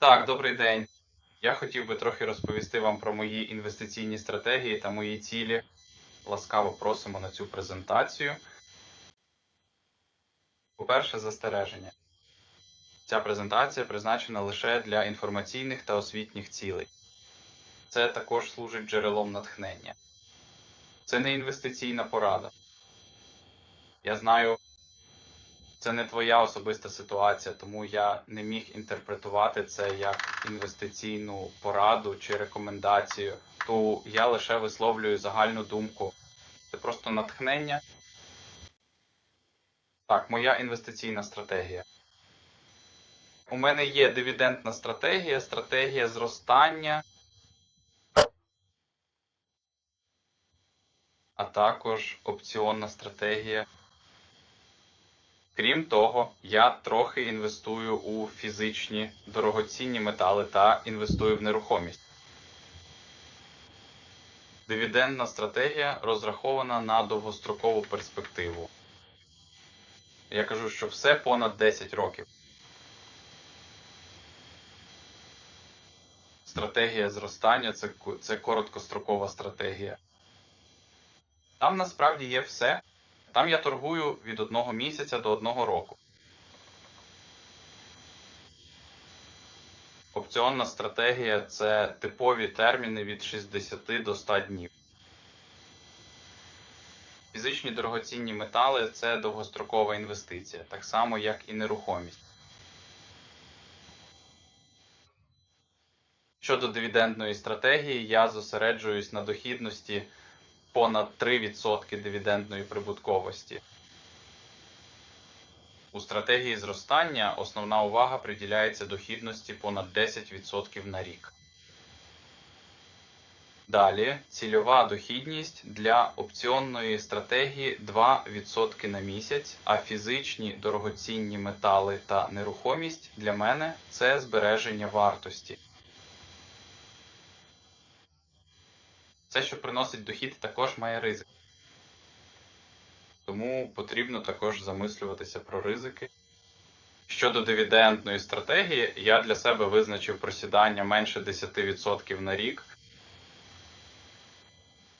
Так, добрий день. Я хотів би трохи розповісти вам про мої інвестиційні стратегії та мої цілі. Ласкаво просимо на цю презентацію. По-перше, застереження. Ця презентація призначена лише для інформаційних та освітніх цілей. Це також служить джерелом натхнення. Це не інвестиційна порада. Я знаю, це не твоя особиста ситуація, тому я не міг інтерпретувати це як інвестиційну пораду чи рекомендацію. То я лише висловлюю загальну думку. Це просто натхнення. Так, моя інвестиційна стратегія. У мене є дивідендна стратегія, стратегія зростання, а також опціонна стратегія. Крім того, я трохи інвестую у фізичні дорогоцінні метали та інвестую в нерухомість. Дивідендна стратегія розрахована на довгострокову перспективу. Я кажу, що все понад 10 років. Стратегія зростання це, це короткострокова стратегія. Там насправді є все. Там я торгую від одного місяця до одного року. Опціонна стратегія це типові терміни від 60 до 100 днів. Фізичні дорогоцінні метали це довгострокова інвестиція, так само як і нерухомість. Щодо дивідендної стратегії, я зосереджуюсь на дохідності понад 3% дивідендної прибутковості. У стратегії зростання основна увага приділяється дохідності понад 10% на рік. Далі цільова дохідність для опціонної стратегії 2% на місяць, а фізичні дорогоцінні метали та нерухомість для мене це збереження вартості. Все, що приносить дохід, також має ризик. Тому потрібно також замислюватися про ризики. Щодо дивідендної стратегії, я для себе визначив просідання менше 10% на рік.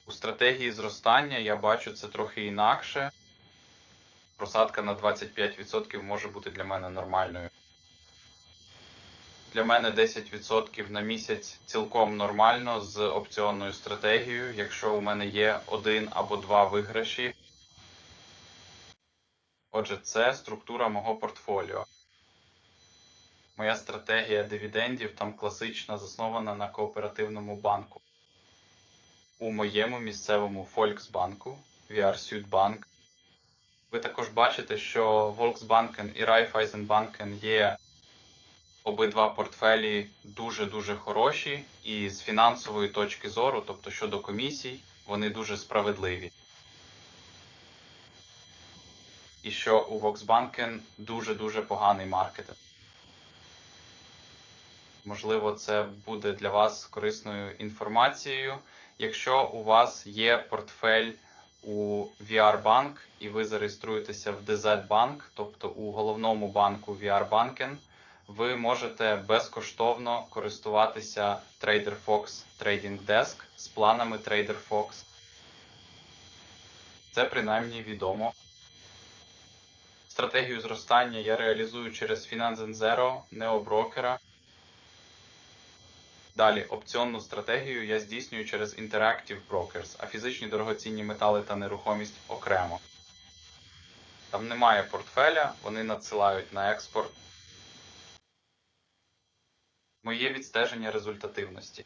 У стратегії зростання я бачу це трохи інакше. Просадка на 25% може бути для мене нормальною. Для мене 10% на місяць цілком нормально з опціонною стратегією, якщо у мене є один або два виграші. Отже, це структура мого портфоліо. Моя стратегія дивідендів там класична, заснована на кооперативному банку. У моєму місцевому Volksbanku, Südbank. Ви також бачите, що Volksbanken і Raiffeisenbanken є обидва портфелі дуже-дуже хороші, і з фінансової точки зору, тобто щодо комісій, вони дуже справедливі. І що у Volksbanken дуже-дуже поганий маркетинг. Можливо, це буде для вас корисною інформацією. Якщо у вас є портфель у VR Bank і ви зареєструєтеся в DZ Bank, тобто у головному банку VR Banken, ви можете безкоштовно користуватися Trader Fox Trading Desk з планами Trader Fox. Це принаймні відомо. Стратегію зростання я реалізую через Finance Zero, необрокера. Далі, опціонну стратегію я здійснюю через Interactive Brokers, а фізичні дорогоцінні метали та нерухомість окремо. Там немає портфеля, вони надсилають на експорт. Моє відстеження результативності.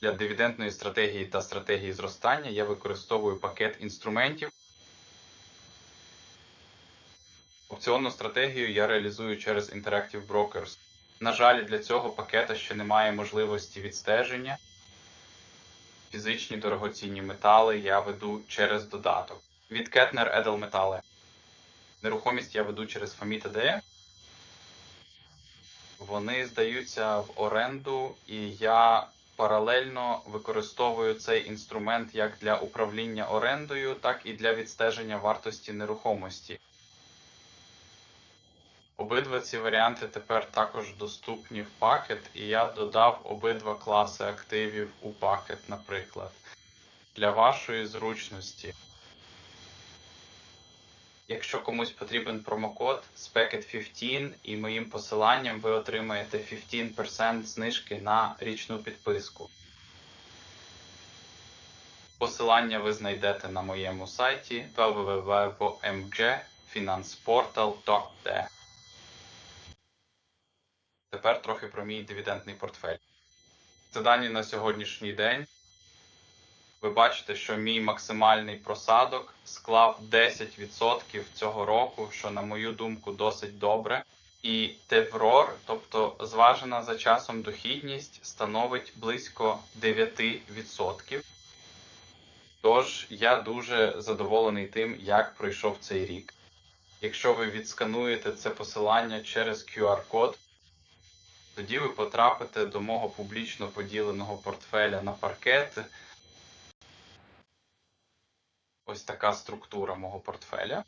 Для дивідендної стратегії та стратегії зростання я використовую пакет інструментів. Опціонну стратегію я реалізую через Interactive Brokers. На жаль, для цього пакета ще немає можливості відстеження. Фізичні дорогоцінні метали я веду через додаток. Від Kettner Edelmetale. Нерухомість я веду через Famita.de. Вони здаються в оренду, і я паралельно використовую цей інструмент як для управління орендою, так і для відстеження вартості нерухомості. Обидва ці варіанти тепер також доступні в пакет, і я додав обидва класи активів у пакет, наприклад, для вашої зручності. Якщо комусь потрібен промокод SPECKET15 і моїм посиланням ви отримаєте 15% знижки на річну підписку. Посилання ви знайдете на моєму сайті www.mgfinansportal.de. Тепер трохи про мій дивідендний портфель. Це дані на сьогоднішній день. Ви бачите, що мій максимальний просадок склав 10% цього року, що, на мою думку, досить добре. І Теврор, тобто зважена за часом дохідність, становить близько 9%. Тож я дуже задоволений тим, як пройшов цей рік. Якщо ви відскануєте це посилання через QR-код, тоді ви потрапите до мого публічно поділеного портфеля на паркет. Ось така структура мого портфеля.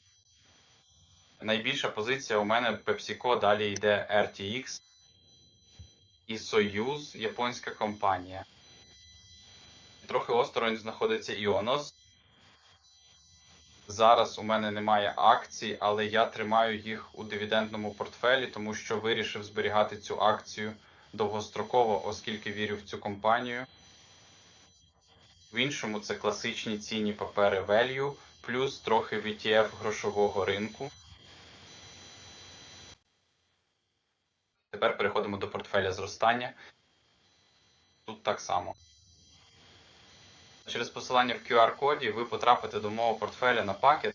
Найбільша позиція у мене PepsiCo, далі йде RTX і Soyuz, японська компанія. Трохи осторонь знаходиться Ionos. Зараз у мене немає акцій, але я тримаю їх у дивідендному портфелі, тому що вирішив зберігати цю акцію довгостроково, оскільки вірю в цю компанію. В іншому це класичні цінні папери Value, плюс трохи VTF грошового ринку. Тепер переходимо до портфеля зростання. Тут так само. Через посилання в QR-коді ви потрапите до мого портфеля на пакет.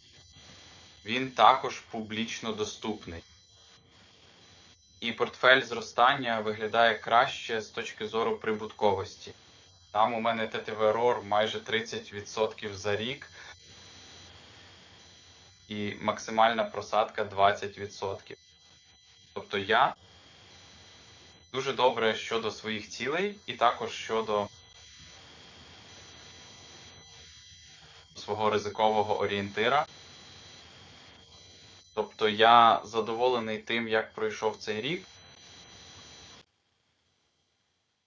Він також публічно доступний. І портфель зростання виглядає краще з точки зору прибутковості. Там у мене ТТВ майже 30% за рік. І максимальна просадка 20%. Тобто я дуже добре щодо своїх цілей, і також щодо свого ризикового орієнтира. Тобто я задоволений тим, як пройшов цей рік.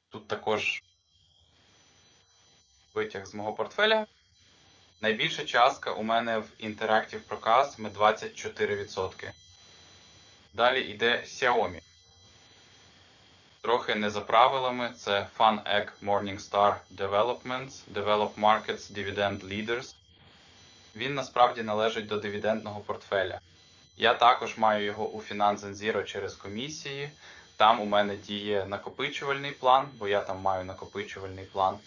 Тут також витяг з мого портфеля. Найбільша частка у мене в Interactive Procast 24%. Далі йде Xiaomi. Трохи не за правилами. Це FunEgg Morningstar Developments, Develop Markets Dividend Leaders. Він насправді належить до дивідендного портфеля. Я також маю його у Finance Zero через комісії. Там у мене діє накопичувальний план, бо я там маю накопичувальний план.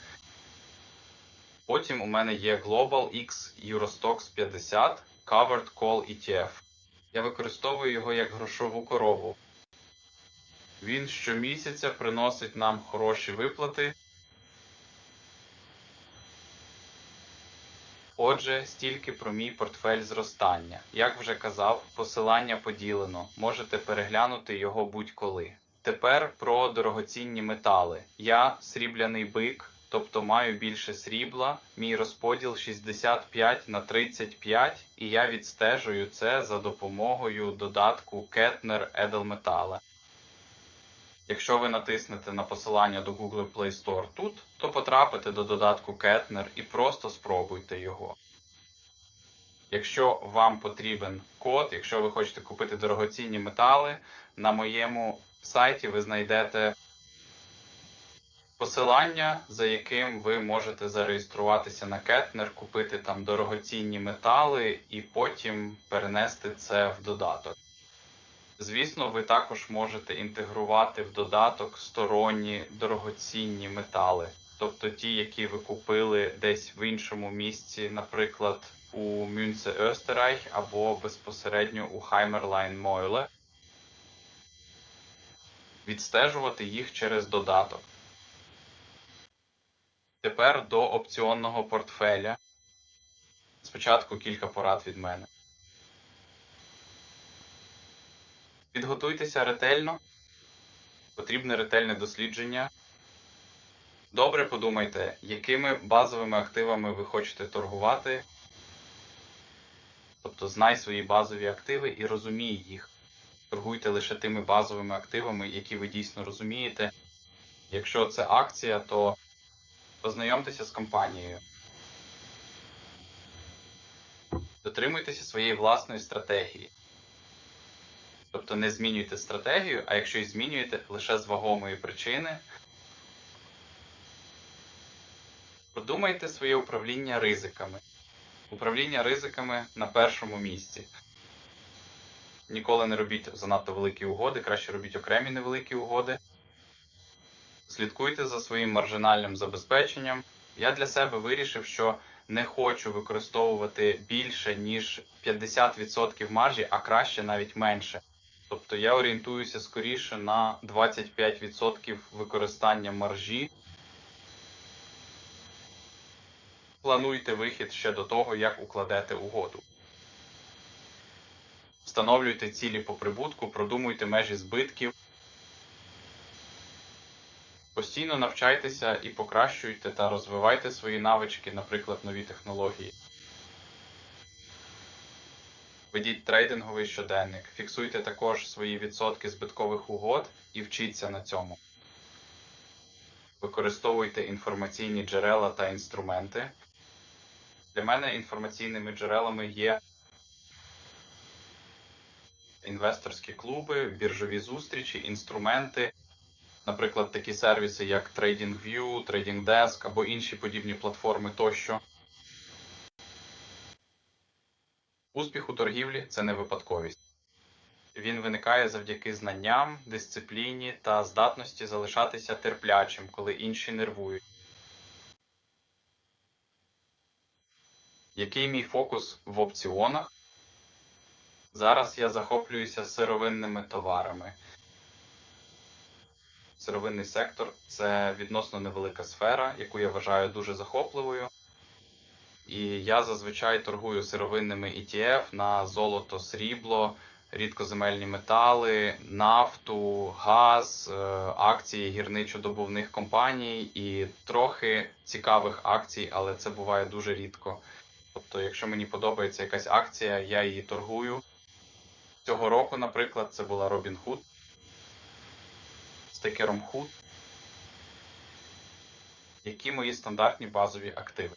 Потім у мене є Global X Eurostox 50 Covered Call ETF. Я використовую його як грошову корову. Він щомісяця приносить нам хороші виплати. Отже, стільки про мій портфель зростання. Як вже казав, посилання поділено. Можете переглянути його будь-коли. Тепер про дорогоцінні метали. Я срібляний бик, тобто маю більше срібла. Мій розподіл 65 на 35, і я відстежую це за допомогою додатку Kettner Edelmetale. Якщо ви натиснете на посилання до Google Play Store тут, то потрапите до додатку Kettner і просто спробуйте його. Якщо вам потрібен код, якщо ви хочете купити дорогоцінні метали, на моєму сайті ви знайдете посилання, за яким ви можете зареєструватися на Kettner, купити там дорогоцінні метали і потім перенести це в додаток. Звісно, ви також можете інтегрувати в додаток сторонні дорогоцінні метали, тобто ті, які ви купили десь в іншому місці, наприклад, у Мюнце Österreich або безпосередньо у Heimerlein Meule. Відстежувати їх через додаток. Тепер до опціонного портфеля. Спочатку кілька порад від мене. Підготуйтеся ретельно. Потрібне ретельне дослідження. Добре подумайте, якими базовими активами ви хочете торгувати. Тобто знай свої базові активи і розумій їх. торгуйте лише тими базовими активами, які ви дійсно розумієте. Якщо це акція, то познайомтеся з компанією. Дотримуйтеся своєї власної стратегії. Тобто не змінюйте стратегію, а якщо і змінюєте лише з вагомої причини. Продумайте своє управління ризиками. Управління ризиками на першому місці. Ніколи не робіть занадто великі угоди, краще робіть окремі невеликі угоди. Слідкуйте за своїм маржинальним забезпеченням. Я для себе вирішив, що не хочу використовувати більше, ніж 50% маржі, а краще навіть менше. Тобто я орієнтуюся скоріше на 25% використання маржі. Плануйте вихід ще до того, як укладете угоду. Встановлюйте цілі по прибутку, продумуйте межі збитків. Постійно навчайтеся і покращуйте та розвивайте свої навички, наприклад, нові технології. Ведіть трейдинговий щоденник, фіксуйте також свої відсотки збиткових угод і вчіться на цьому. Використовуйте інформаційні джерела та інструменти. Для мене інформаційними джерелами є інвесторські клуби, біржові зустрічі, інструменти, наприклад, такі сервіси, як TradingView, TradingDesk або інші подібні платформи тощо. Успіх у торгівлі це не випадковість. Він виникає завдяки знанням, дисципліні та здатності залишатися терплячим, коли інші нервують. Який мій фокус в опціонах? Зараз я захоплююся сировинними товарами. Сировинний сектор це відносно невелика сфера, яку я вважаю дуже захопливою. І я зазвичай торгую сировинними ETF на золото, срібло, рідкоземельні метали, нафту, газ, е, акції гірничо-добувних компаній і трохи цікавих акцій, але це буває дуже рідко. Тобто, якщо мені подобається якась акція, я її торгую. Цього року, наприклад, це була Robinhood з тикером HOOD. Які мої стандартні базові активи?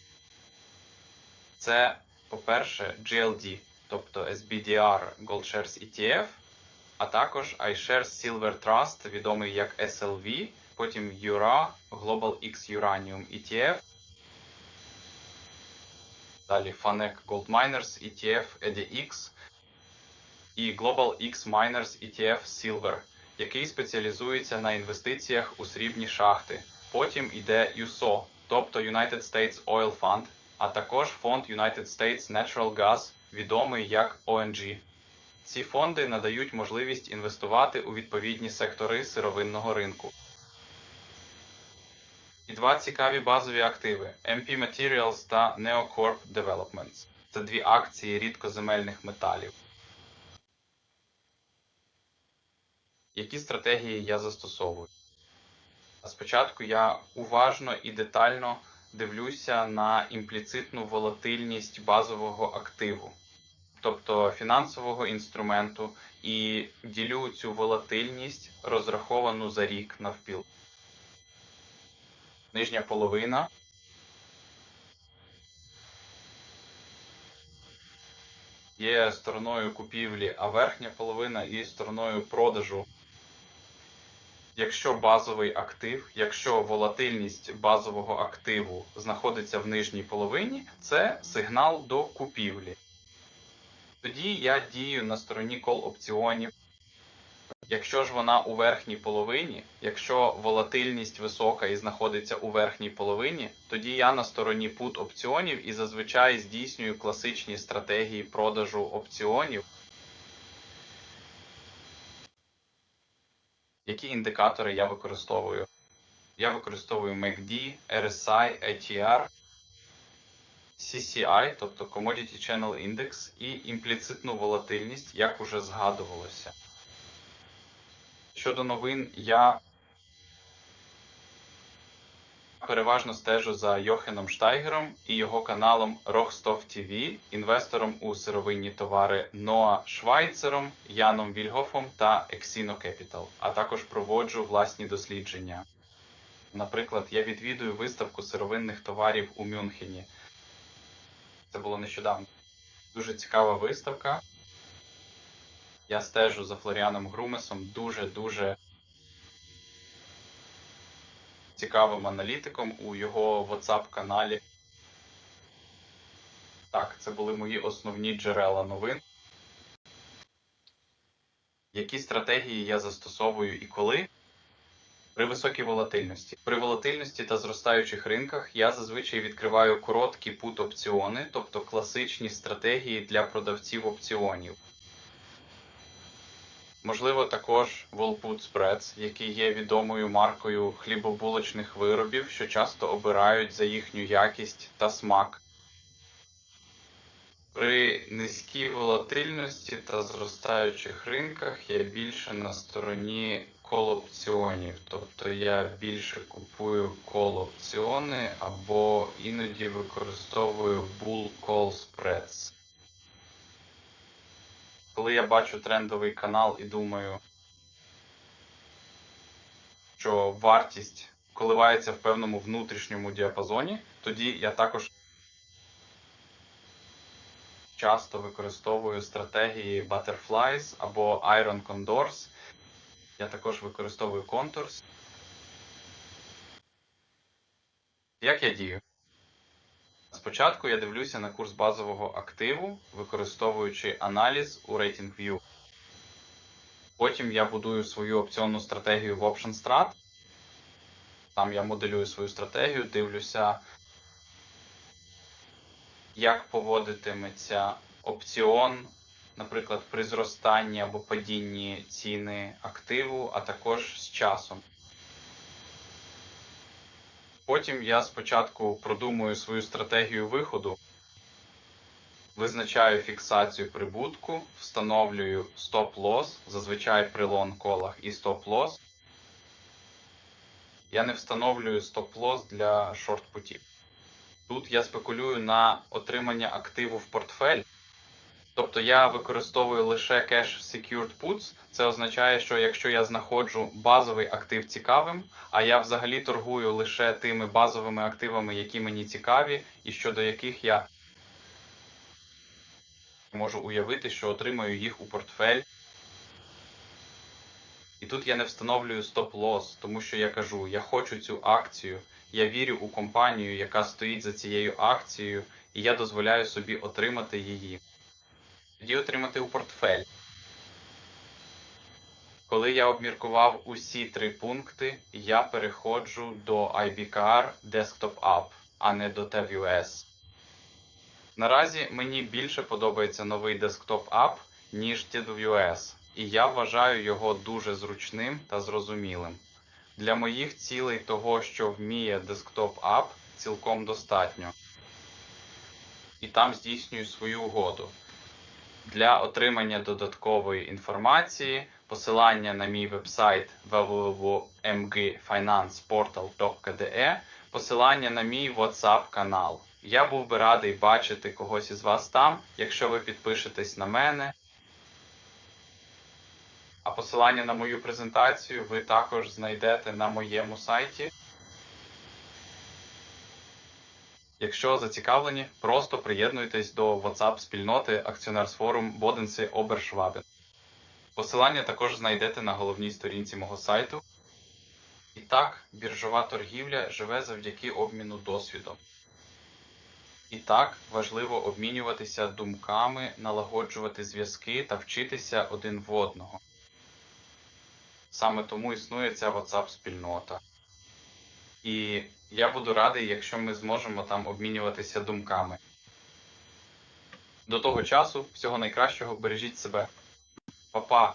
Це, по-перше, GLD, тобто SBDR Gold Shares ETF, а також iShares Silver Trust, відомий як SLV, потім URA Global X Uranium ETF. Далі FANEC Gold Miners ETF EDX і Global X Miners ETF Silver, який спеціалізується на інвестиціях у срібні шахти. Потім йде USO, тобто United States Oil Fund, а також фонд United States Natural Gas, відомий як ONG. Ці фонди надають можливість інвестувати у відповідні сектори сировинного ринку. І два цікаві базові активи MP Materials та Neocorp Developments. Це дві акції рідкоземельних металів. Які стратегії я застосовую? Спочатку я уважно і детально дивлюся на імпліцитну волатильність базового активу, тобто фінансового інструменту, і ділю цю волатильність розраховану за рік навпіл. Нижня половина. Є стороною купівлі, а верхня половина є стороною продажу. Якщо базовий актив, якщо волатильність базового активу знаходиться в нижній половині, це сигнал до купівлі. Тоді я дію на стороні кол опціонів. Якщо ж вона у верхній половині, якщо волатильність висока і знаходиться у верхній половині, тоді я на стороні пут опціонів і зазвичай здійснюю класичні стратегії продажу опціонів. Які індикатори я використовую? Я використовую MACD, RSI, ATR, CCI, тобто Commodity Channel Index, і імпліцитну волатильність, як уже згадувалося. Щодо новин, я переважно стежу за Йохеном Штайгером і його каналом Рохстов TV, інвестором у сировинні товари Ноа Швайцером, Яном Вільгофом та Exino Capital, а також проводжу власні дослідження. Наприклад, я відвідую виставку сировинних товарів у Мюнхені. Це було нещодавно. Дуже цікава виставка. Я стежу за Флоріаном Грумесом дуже-дуже цікавим аналітиком у його WhatsApp-каналі. Так, це були мої основні джерела новин. Які стратегії я застосовую і коли? При високій волатильності. При волатильності та зростаючих ринках я зазвичай відкриваю короткі пут опціони, тобто класичні стратегії для продавців опціонів. Можливо, також Wallput Spreads, який є відомою маркою хлібобулочних виробів, що часто обирають за їхню якість та смак. При низькій волатильності та зростаючих ринках я більше на стороні кол-опціонів, тобто я більше купую кол-опціони або іноді використовую Bull Call Spreads. Коли я бачу трендовий канал і думаю, що вартість коливається в певному внутрішньому діапазоні, тоді я також часто використовую стратегії Butterflies або Iron Condors. Я також використовую Contours. Як я дію? Спочатку я дивлюся на курс базового активу, використовуючи аналіз у RatingView. Потім я будую свою опціонну стратегію в OptionStrat. Там я моделюю свою стратегію, дивлюся, як поводитиметься опціон, наприклад, при зростанні або падінні ціни активу, а також з часом. Потім я спочатку продумую свою стратегію виходу, визначаю фіксацію прибутку, встановлюю стоп-лосс, зазвичай при лонг-колах і стоп-лосс. Я не встановлюю стоп-лосс для шорт-путів. Тут я спекулюю на отримання активу в портфель. Тобто я використовую лише кеш Secured Puts. Це означає, що якщо я знаходжу базовий актив цікавим, а я взагалі торгую лише тими базовими активами, які мені цікаві, і щодо яких я можу уявити, що отримаю їх у портфель. І тут я не встановлюю стоп-лосс, тому що я кажу, я хочу цю акцію, я вірю у компанію, яка стоїть за цією акцією, і я дозволяю собі отримати її. Тоді отримати у портфель. Коли я обміркував усі три пункти, я переходжу до IBKR Desktop App, а не до TVS. Наразі мені більше подобається новий Desktop App, ніж TWS, і я вважаю його дуже зручним та зрозумілим. Для моїх цілей того, що вміє Desktop App, цілком достатньо. І там здійснюю свою угоду. Для отримання додаткової інформації, посилання на мій вебсайт www.mgfinanceportal.kde, посилання на мій WhatsApp канал. Я був би радий бачити когось із вас там, якщо ви підпишетесь на мене. А посилання на мою презентацію ви також знайдете на моєму сайті. Якщо зацікавлені, просто приєднуйтесь до WhatsApp спільноти Акціонерсфорум Боденси Обершвабен. Посилання також знайдете на головній сторінці мого сайту. І так, біржова торгівля живе завдяки обміну досвідом. І так, важливо обмінюватися думками, налагоджувати зв'язки та вчитися один в одного. Саме тому існує ця WhatsApp спільнота. І я буду радий, якщо ми зможемо там обмінюватися думками. До того часу, всього найкращого, бережіть себе. Па-па!